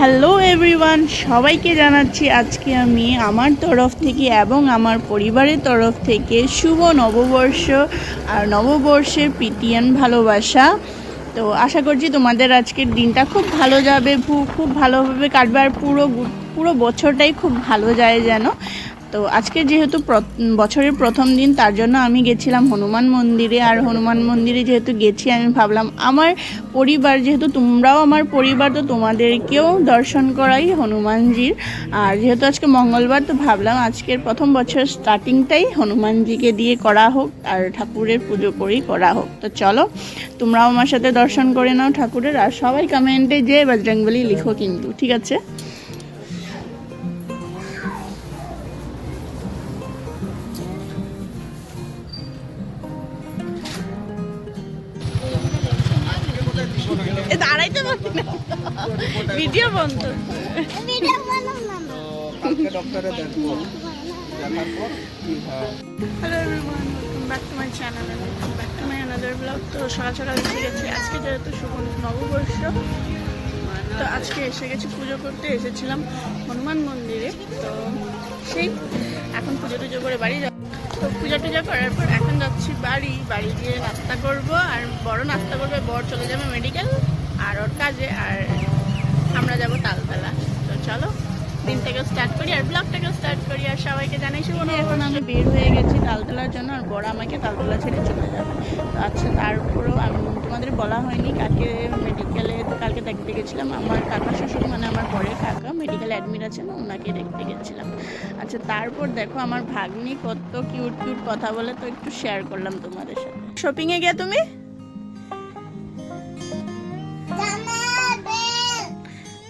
Hello everyone, সবাইকে জানাচ্ছি আজকে আমি আমার তরফ থেকে এবং আমার পরিবারের তরফ থেকে শুভ নববর্ষ আর নববর্ষের প্রীতিয়ান ভালোবাসা। তো আশা করছি তোমাদের আজকের দিনটা খুব ভালো যাবে খুব ভালোভাবে কাটবে আর পুরো পুরো বছরটাই খুব ভালো যায় যেন। তো আজকে যেহেতু বছরের প্রথম দিন, তার জন্য আমি গেছিলাম হনুমান মন্দিরে। আর হনুমান মন্দিরে যেহেতু গেছি, আমি ভাবলাম আমার পরিবার, যেহেতু তোমরাও আমার পরিবার, তো তোমাদেরকেও দর্শন করাই হনুমানজির। আর যেহেতু আজকে মঙ্গলবার, তো ভাবলাম আজকের প্রথম বছর স্টার্টিংটাই হনুমানজিকে দিয়ে করা হোক, আর ঠাকুরের পুজো করেই করা হোক। তো চলো, তোমরাও আমার সাথে দর্শন করে নাও ঠাকুরের, আর সবাই কমেন্টে যে বজরংবলী লিখো কিন্তু, ঠিক আছে? ভিডিও বন্ধ। হয় হ্যালো তো এসে আজকে নববর্ষ, তো আজকে এসে গেছি পুজো করতে। এসেছিলাম হনুমান মন্দিরে, তো সেই, এখন পুজো টুজো করে বাড়ি যাব। তো পুজো টুজো করার পর এখন যাচ্ছি বাড়ি। বাড়ি গিয়ে নাস্তা করব, আর বড় নাস্তা করবে, বর চলে যাবে মেডিকেল আর ওর কাজে আর আমরা যাব তালতলা। তো চলো দিনটাকেও স্টার্ট করি আর ব্লগটাকেও স্টার্ট করি। আর সবাইকে জানাই শুভ এখন আমি বের হয়ে গেছি তালতলার জন্য আর বড় আমাকে তালতলা ছেড়ে চলে যাবে। আচ্ছা তারপরেও আমি তোমাদের বলা হয়নি কালকে মেডিকেলে কালকে দেখতে গেছিলাম আমার কাকা শ্বশুর মানে আমার বরের কাকা মেডিকেলে অ্যাডমিট আছেন ওনাকে দেখতে গেছিলাম। আচ্ছা তারপর দেখো আমার ভাগ্নি কত কিউট কিউট কথা বলে তো একটু শেয়ার করলাম তোমাদের সাথে। শপিংয়ে গিয়ে তুমি?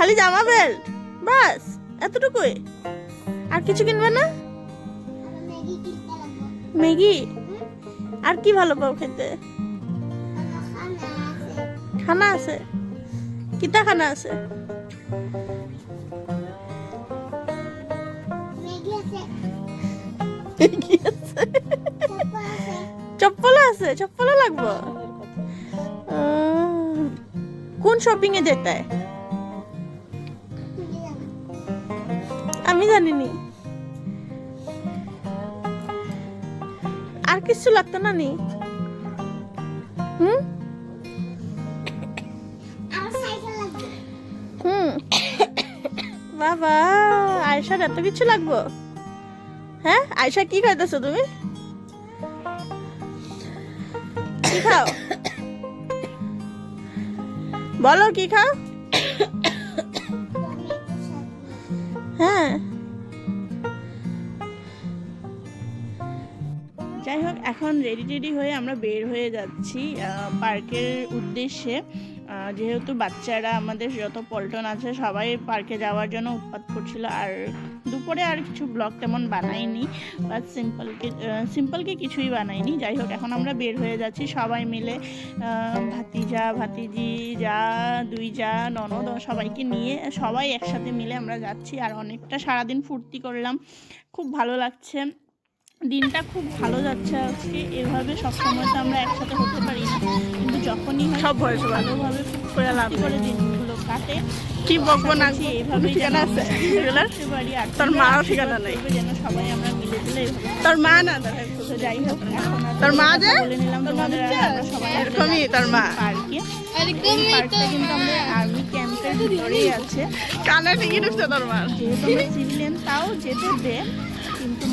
খালি জামা বেল্ট বাস, এতটুকুই। আর কিছু কিনবে না? ম্যাগি। আর কি ভালো পাও খেতে? খানা আছে। কিতা খানা আছে। চপ্পল আছে চপ্পল লাগবো। কোন শপিং এ যেতে? আমি জানিনি। আর কিছু লাগতো না নি? হুম? হুম। বাবা আয়সার এত কিছু লাগবো? হ্যাঁ? আয়সা কি খাইতেছো তুমি? কি খাও? বলো কি খাও? হ্যাঁ। এখন রেডি টেডি হয়ে আমরা বের হয়ে যাচ্ছি পার্কের উদ্দেশ্যে। যেহেতু বাচ্চারা আমাদের যত পল্টন আছে, সবাই পার্কে যাওয়ার জন্য উৎপাত করছিল। আর দুপুরে আর কিছু ব্লগ তেমন বানাইনি বা সিম্পলকে সিম্পলকে কিছুই বানাইনি। যাই হোক, এখন আমরা বের হয়ে যাচ্ছি সবাই মিলে। ভাতিজা, ভাতিজি, যা, দুই যা, ননদ, সবাইকে নিয়ে সবাই একসাথে মিলে আমরা যাচ্ছি। আর অনেকটা সারাদিন ফুর্তি করলাম। খুব ভালো লাগছে। দিনটা খুব ভালো যাচ্ছে আজকে। এভাবে সবসময় তো আমরা একসাথে হতে পারি না। কিন্তু যখনই সব বয়স ভালোভাবে করে লাভ করে দিনগুলো কাটে। কি বকবো না করছি যেন ঠিকানা আছে আমরা পারি। আর তোর মাও ঠিকানা নেই। যেন সবাই আমরা মিলে দিলে তোর মা না? তো যাই হোক তোর মা যে? বলে নিলাম তোমাদের? আমরা সবাই এরকমই তোর মা। পার্কে। পার্কটা কিন্তু আমাদের আর্মি ক্যাম্পের ভিতরেই আছে। কানে ঠিকই ঢুকছে তোর মা যেহেতু আমরা সিভিলিয়ান তাও যেতে দে। কিন্তু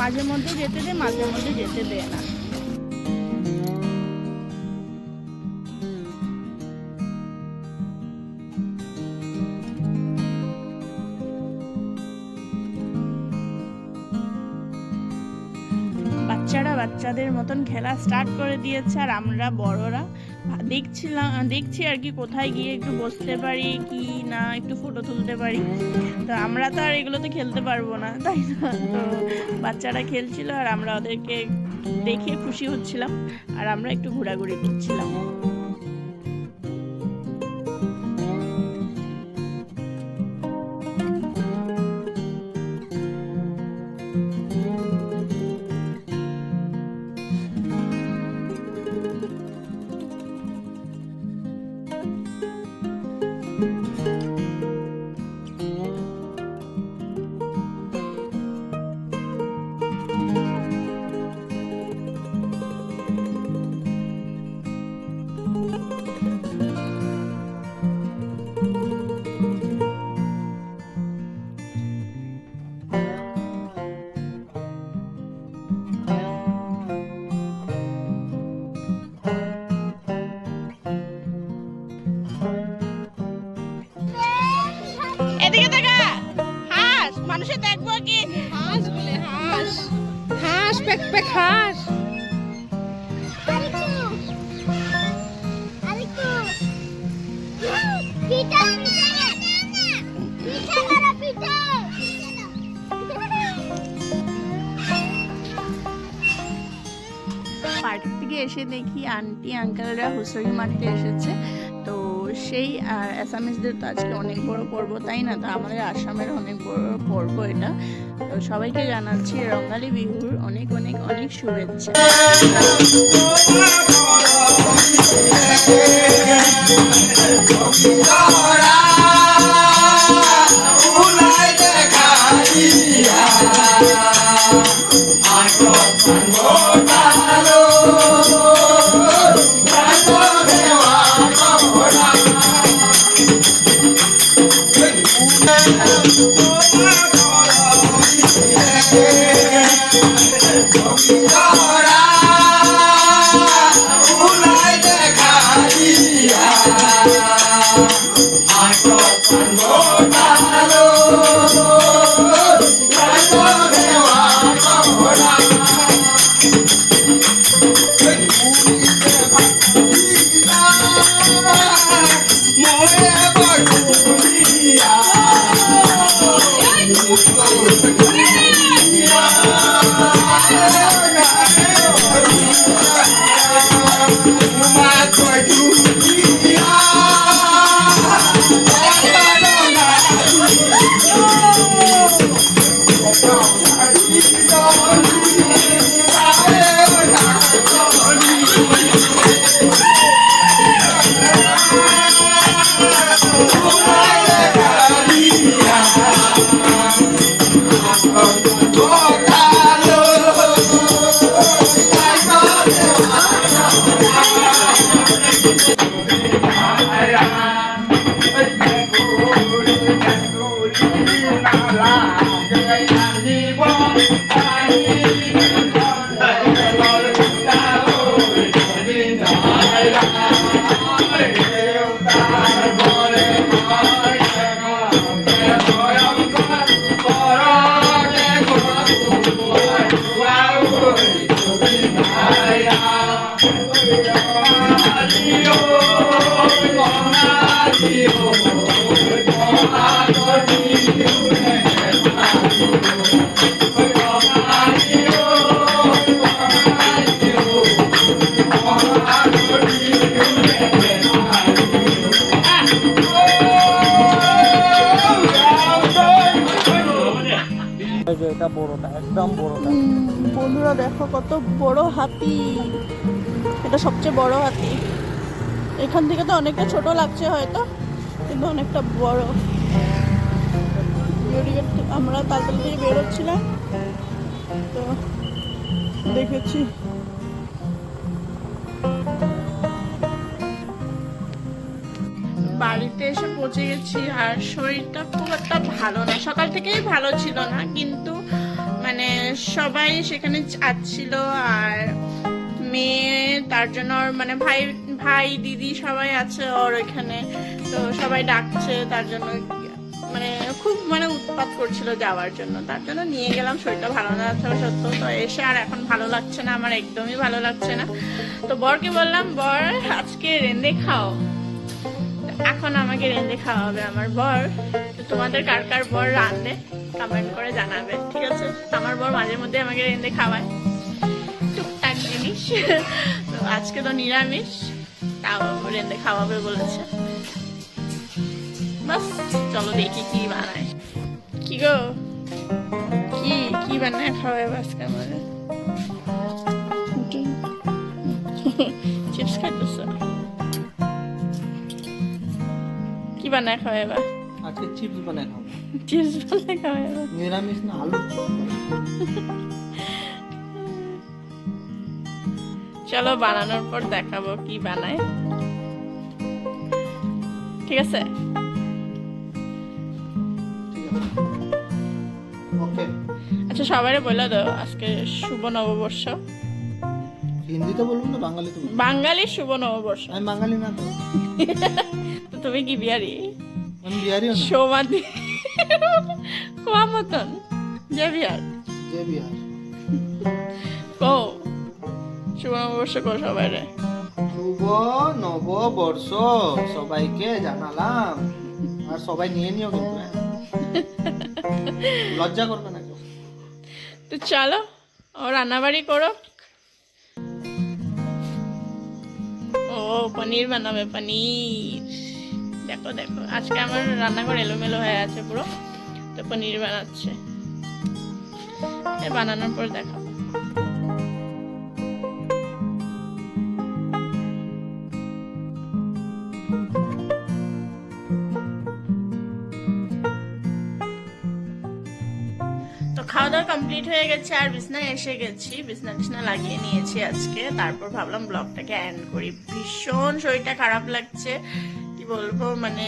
মাঝে মধ্যে যেতে দে, মাঝে মধ্যে যেতে দেয় না। বাচ্চারা বাচ্চাদের মতন খেলা স্টার্ট করে দিয়েছে আর আমরা বড়রা দেখছিলাম, দেখছি আর কি কোথায় গিয়ে একটু বসতে পারি, কি না, একটু ফটো তুলতে পারি। তো আমরা তো আর এগুলো তো খেলতে পারব না, তাই না? তো বাচ্চারা খেলছিল আর আমরা ওদেরকে দেখে খুশি হচ্ছিলাম। আর আমরা একটু ঘোরাঘুরি করছিলাম। পিঠা পার্ক থেকে এসে দেখি আন্টি আঙ্কেলরা হুঁচড়ি মারতে এসেছে। সেই অ্যাসামিসদের তো আজকে অনেক বড় পর্ব, তাই না? তো আমাদের আসামের অনেক বড় পর্ব এটা। তো সবাইকে জানাচ্ছি রঙ্গালী বিহুর অনেক অনেক অনেক শুভেচ্ছা। বড়টা একদম বড়টা। বন্ধুরা দেখো কত বড় হাতি। এটা সবচেয়ে বড় হাতি। এখান থেকে তো অনেকটা ছোট লাগছে হয়তো কিন্তু অনেকটা বড়। আমরা তালতলা থেকে বেরোচ্ছিলাম তো দেখেছি। বাড়িতে এসে পৌঁছে গেছি আর শরীরটা খুব একটা ভালো না। সকাল থেকেই ভালো ছিল না কিন্তু সবাই সেখানে আসছিল আর মেয়ে, তার জন্য ওর মানে ভাই ভাই, দিদি সবাই আছে ওর ওইখানে। তো সবাই ডাকছে, তার জন্য মানে খুব মানে উৎপাত করছিল যাওয়ার জন্য। তার জন্য নিয়ে গেলাম, শরীরটা ভালো না থাকা সত্ত্বেও। তো এসে আর এখন ভালো লাগছে না, আমার একদমই ভালো লাগছে না। তো বরকে বললাম, বর, আজকে রেন্দে খাও। এখন আমাকে রেঁধে খাওয়াবে আমার বর। তোমাদের কার কার বর রাঁধে কমেন্ট করে জানাবে। আমার বর মাঝে মধ্যে আমাকে রেঁধে খাওয়ায়। টুকটাক জিনিস। তো আজকে তো নিরামিষ তাও রেঁধে খাওয়াবে বলেছে। বাস চলো দেখি কি বানায়। কি গো? কি কি বানায় খাওয়াবে আজকে আমাদের? চিপস খাইতেছ। কি বানায় খাওয়াবে আজকে চিপস বানাই খাব। চিপস বানায় খাওয়াবে নিরামিষ না আলু। চলো বানানোর পর দেখাবো কি বানায়। ঠিক আছে? আচ্ছা সবারই বলে দাও আজকে শুভ নববর্ষ। হিন্দিতে বলব না বাঙালিতে বাঙালি শুভ নববর্ষ। আমি বাঙালি না তো। তো তুমি কি বিহারি? আমি বিহারিও না। সৌমাদি কোয়া মতন? যে বিহার। কো শুভ নববর্ষ কো সবাই রে শুভ নববর্ষ সবাইকে জানালাম। আর সবাই নিয়ে নিও কিন্তু হ্যাঁ? লজ্জা করবে না কেউ। তো চলো ও রান্নাবাড়ি করো। ও পনির বানাবে পনির। দেখো দেখো আজকে আমার রান্নাঘর এলোমেলো হয়ে আছে পুরো। তো পনির বানাচ্ছে। এ বানানোর পর দেখো। তো খাওয়া দাওয়া কমপ্লিট হয়ে গেছে, আর বিছনায় এসে গেছি। বিছনা টিছনা লাগিয়ে নিয়েছি আজকে। তারপর ভাবলাম ব্লগটাকে এন্ড করি। ভীষণ শরীরটা খারাপ লাগছে। কি বলব? মানে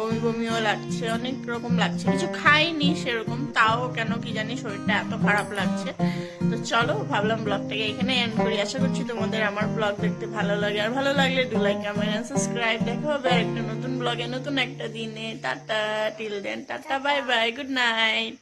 বমি বমিও লাগছে, অনেক রকম লাগছে। কিছু খাইনি সেরকম, তাও কেন কি জানি শরীরটা এত খারাপ লাগছে। তো চলো, ভাবলাম ব্লগটাকে এখানে এন্ড করি। আশা করছি তোমাদের আমার ব্লগ দেখতে ভালো লাগে। আর ভালো লাগলে ডু লাইক কমেন্ট সাবস্ক্রাইব দেখো হবে একটা নতুন ব্লগে, নতুন একটা দিনে। Tata till then tata bye bye good night